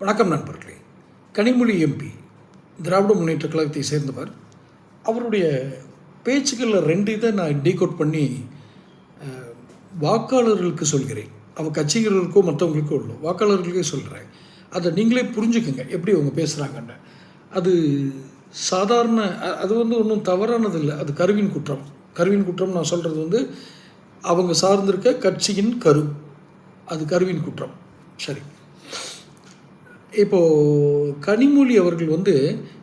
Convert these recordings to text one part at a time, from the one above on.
வணக்கம் நண்பர்களே. கனிமொழி எம்பி திராவிட முன்னேற்ற கழகத்தை சேர்ந்தவர். அவருடைய பேச்சுக்களில் ரெண்டு இதை நான் டீகோட் பண்ணி வாக்காளர்களுக்கு சொல்கிறேன். அவள் கட்சிகளுக்கோ மற்றவங்களுக்கோ இல்லை வாக்காளர்களுக்கே சொல்கிறேன் அதை நீங்களே புரிஞ்சுக்கோங்க எப்படி அவங்க பேசுகிறாங்கன்னு அது சாதாரண அது வந்து ஒன்றும் தவறானது இல்லை அது கருவின் குற்றம். கருவின் குற்றம் நான் சொல்கிறது வந்து அவங்க சார்ந்திருக்க கட்சியின் கரு. அது கருவின் குற்றம். சரி. இப்போது கனிமொழி அவர்கள் வந்து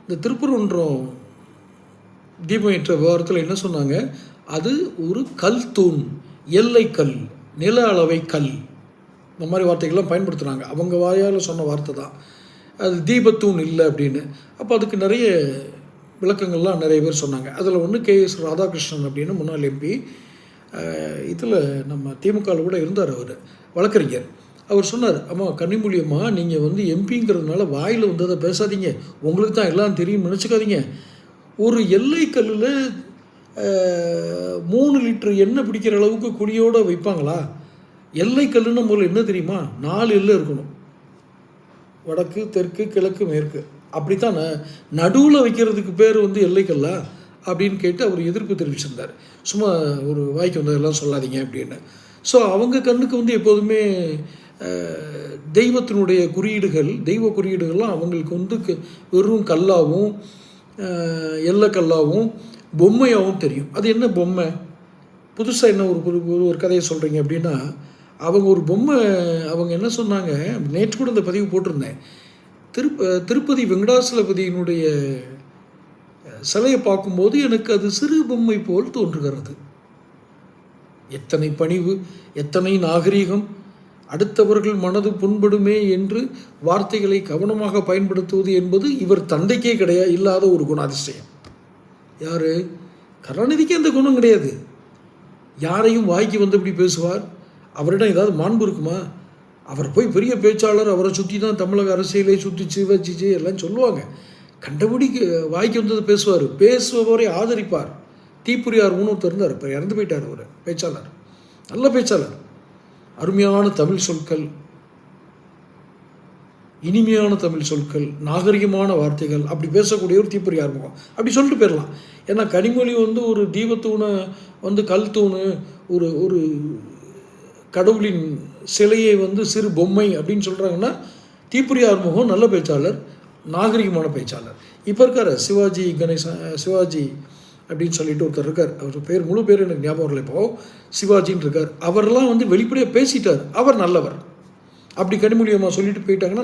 இந்த திருப்பரங்குன்றம் தீபமேற்ற விவகாரத்தில் என்ன சொன்னாங்க? அது ஒரு கல் தூண் எல்லை கல் நில அளவை கல். இந்த மாதிரி வார்த்தைகள்லாம் பயன்படுத்துகிறாங்க அவங்க வாயால் சொன்ன வார்த்தை தான். அது தீபத்தூண் இல்லை அப்படின்னு. அப்போ அதுக்கு நிறைய விளக்கங்கள்லாம் நிறைய பேர் சொன்னாங்க. அதில் ஒன்று கே எஸ் ராதாகிருஷ்ணன் அப்படின்னு முன்னாள் எம்பி இதில் நம்ம திமுகவில் கூட இருந்தார் அவர் வழக்கறிஞர். அவர் சொன்னார் அம்மா கன்னிமொழி அம்மா நீங்கள் வந்து எம்பிங்கிறதுனால வாயில் வந்ததை பேசாதீங்க. உங்களுக்கு தான் எல்லாம் தெரியும் நினச்சிக்காதீங்க. ஒரு எல்லை கல்லில் மூணு லிட்டர் எண்ணெய் பிடிக்கிற அளவுக்கு குழியோடு வைப்பாங்களா? எல்லை கல்லுன்னு முதல்ல என்ன தெரியுமா? நாலு எல்லு இருக்கணும். வடக்கு தெற்கு கிழக்கு மேற்கு. அப்படித்தான்? நடுவில் வைக்கிறதுக்கு பேர் வந்து எல்லைக்கல்லா அப்படின்னு கேட்டு அவர் எதிர்ப்பு தெரிவிச்சிருந்தார். சும்மா ஒரு வாய்க்கு வந்ததெல்லாம் சொல்லாதீங்க அப்படின்னு. ஸோ அவங்க கண்ணுக்கு வந்து எப்போதுமே தெய்வத்தினுடைய குறியீடுகள் தெய்வ குறியீடுகள்லாம் அவங்களுக்கு வந்து க- வெறும் கல்லாவும் அஹ், எல்லைக்கல்லாவும் பொம்மையாகவும் தெரியும். அது என்ன பொம்மை? புதுசாக என்ன ஒரு ஒரு- ஒரு ஒரு கதையை சொல்கிறீங்க அப்படின்னா அவங்க ஒரு பொம்மை அவங்க என்ன சொன்னாங்க? நேற்று கூட இந்த பதிவு போட்டிருந்தேன். திருப்ப திருப்பதி வெங்கடாசலபதியினுடைய சிலையை பார்க்கும்போது எனக்கு அது சிறு பொம்மை போல் தோன்றுகிறது. எத்தனை பணிவு எத்தனை நாகரீகம் அடுத்தவர்கள் மனது புண்படுமே என்று வார்த்தைகளை கவனமாக பயன்படுத்துவது என்பது இவர் தந்தைக்கே கிடையாது இல்லாத ஒரு குணாதிசயம். யார்? கருணாநிதிக்கு அந்த குணம் கிடையாது. யாரையும் வாய்க்கு வந்தபடி பேசுவார்? அவரிடம் ஏதாவது மாண்பு இருக்குமா? அவர் போய் பெரிய பேச்சாளர் அவரை சுற்றி தான் தமிழக அரசியலை சுற்றிச்சு வச்சிச்சு எல்லாம் சொல்லுவாங்க. கண்டபடி வாய்க்கு வந்தது பேசுவார். பேசுபவரை ஆதரிப்பார். தீப்புரியார் ஒருத்தர் இருந்தார் இப்போ இறந்து போயிட்டார் அவர் பேச்சாளர். நல்ல பேச்சாளர். அருமையான தமிழ் சொற்கள் இனிமையான தமிழ் சொற்கள் நாகரிகமான வார்த்தைகள் அப்படி பேசக்கூடிய ஒரு தீப்பறி ஆரம்பம் அப்படி சொல்லிட்டு போயிடலாம் ஏன்னா கனிமொழி வந்து ஒரு தீபத்தூணை வந்து கல் தூணு ஒரு ஒரு கடவுளின் சிலையை வந்து சிறு பொம்மை அப்படின்னு சொல்கிறாங்கன்னா தீப்புரி ஆறுமுகம் நல்ல பேச்சாளர் நாகரிகமான பேச்சாளர். இப்போ இருக்கார் சிவாஜி கணேசன் சிவாஜி அப்படின்னு சொல்லிட்டு ஒருத்தர் இருக்கார். அவர் பேர் முழு பேர் எனக்கு ஞாபகம் இல்லை இப்போ. சிவாஜின்னு இருக்கார். அவரெல்லாம் வந்து வெளிப்படையாக பேசிட்டார். அவர் நல்லவர். அப்படி கனிமொழி சொல்லிட்டு போயிட்டாங்கன்னா